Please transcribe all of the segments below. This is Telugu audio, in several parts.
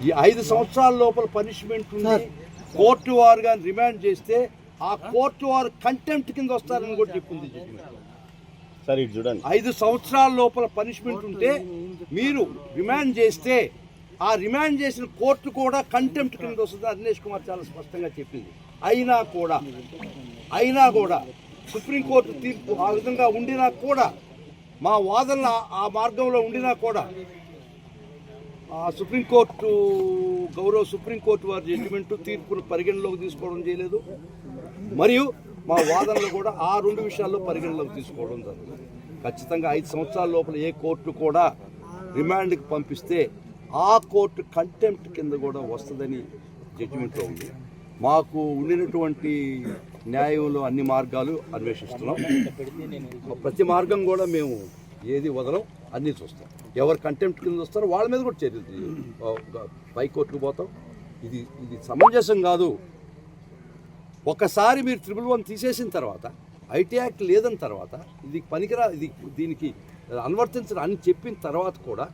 ఈ ఐదు సంవత్సరాల లోపల పనిష్మెంట్ ఉంది కోర్టు వారు కానీ రిమాండ్ చేస్తే ఆ కోర్టు వారు కంటెంప్ట్ కింద వస్తారని కూడా చెప్పింది సార్ ఇటు చూడండి. ఐదు సంవత్సరాల లోపల పనిష్మెంట్ ఉంటే మీరు రిమాండ్ చేస్తే ఆ రిమాండ్ చేసిన కోర్టు కూడా కంటెంప్ట్ కింద వస్తుంది అదినేష్ కుమార్ చాలా స్పష్టంగా చెప్పింది. అయినా కూడా అయినా కూడా సుప్రీంకోర్టు తీర్పు ఆ విధంగా ఉండినా కూడా మా వాదనలు ఆ- మార్గంలో ఉండినా కూడా సుప్రీంకోర్టు గౌరవ సుప్రీంకోర్టు వారి జడ్జిమెంట్ తీర్పును పరిగణలోకి తీసుకోవడం చేయలేదు. మరియు మా వాదనలు కూడా ఆ రెండు విషయాల్లో పరిగణలోకి తీసుకోవడం జరుగుతుంది. ఖచ్చితంగా ఐదు సంవత్సరాల లోపల ఏ కోర్టు కూడా రిమాండ్కి పంపిస్తే ఆ కోర్టు కంటెంప్ట్ కింద కూడా వస్తుందని జడ్జిమెంట్లో ఉంది. మాకు ఉండినటువంటి న్యాయంలో అన్ని మార్గాలు అన్వేషిస్తున్నాం. ప్రతి మార్గం కూడా మేము ఏది వదలం. అన్నీ చూస్తాం. ఎవరు కంటెంప్ట్ కింద వస్తారో వాళ్ళ మీద కూడా చర్యలు తీ- పై పోతాం. ఇది ఇది సమంజసం కాదు. ఒకసారి మీరు త్రిబుల్ వన్ తీసేసిన తర్వాత ఐటీ యాక్ట్ లేదని తర్వాత ఇది పనికిరా ఇది దీనికి అనువర్తించరా అని చెప్పిన తర్వాత కూడా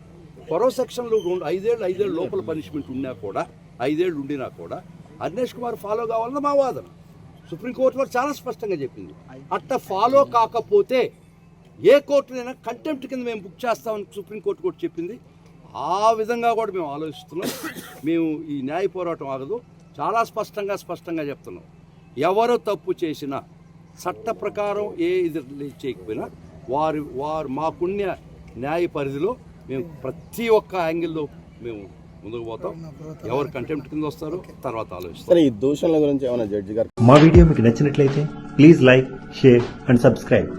పొరవ సెక్షన్లో రెండు ఐదేళ్ళు ఐదేళ్ళు లోపల పనిష్మెంట్ ఉన్నా కూడా ఐదేళ్ళు ఉండినా కూడా అర్నేష్ కుమార్ ఫాలో కావాలన్న మా వాదన. సుప్రీంకోర్టు వారు చాలా స్పష్టంగా చెప్పింది. అట్ట ఫాలో కాకపోతే ఏ కోర్టునైనా కంటెంప్ట్ కింద మేము బుక్ చేస్తామని సుప్రీంకోర్టు కూడా చెప్పింది. ఆ విధంగా కూడా మేము ఆలోచిస్తున్నాం. మేము ఈ న్యాయ పోరాటం ఆగదు. చాలా స్పష్టంగా స్పష్టంగా చెప్తున్నాం. ఎవరు తప్పు చేసినా చట్ట ప్రకారం ఏ ఇది చేయకపోయినా వారి వారు మాకున్న న్యాయ పరిధిలో మేము ప్రతి ఒక్క యాంగిల్లో మేము ముందుకు పోతాం. ఎవరు కంటెంప్ట్ కింద వస్తారో తర్వాత ఆలోచిస్తాం. సరే ఈ దూషణల గురించి ఏమైనా జడ్జి గారు మా వీడియో మీకు నచ్చినట్లయితే please like share and subscribe.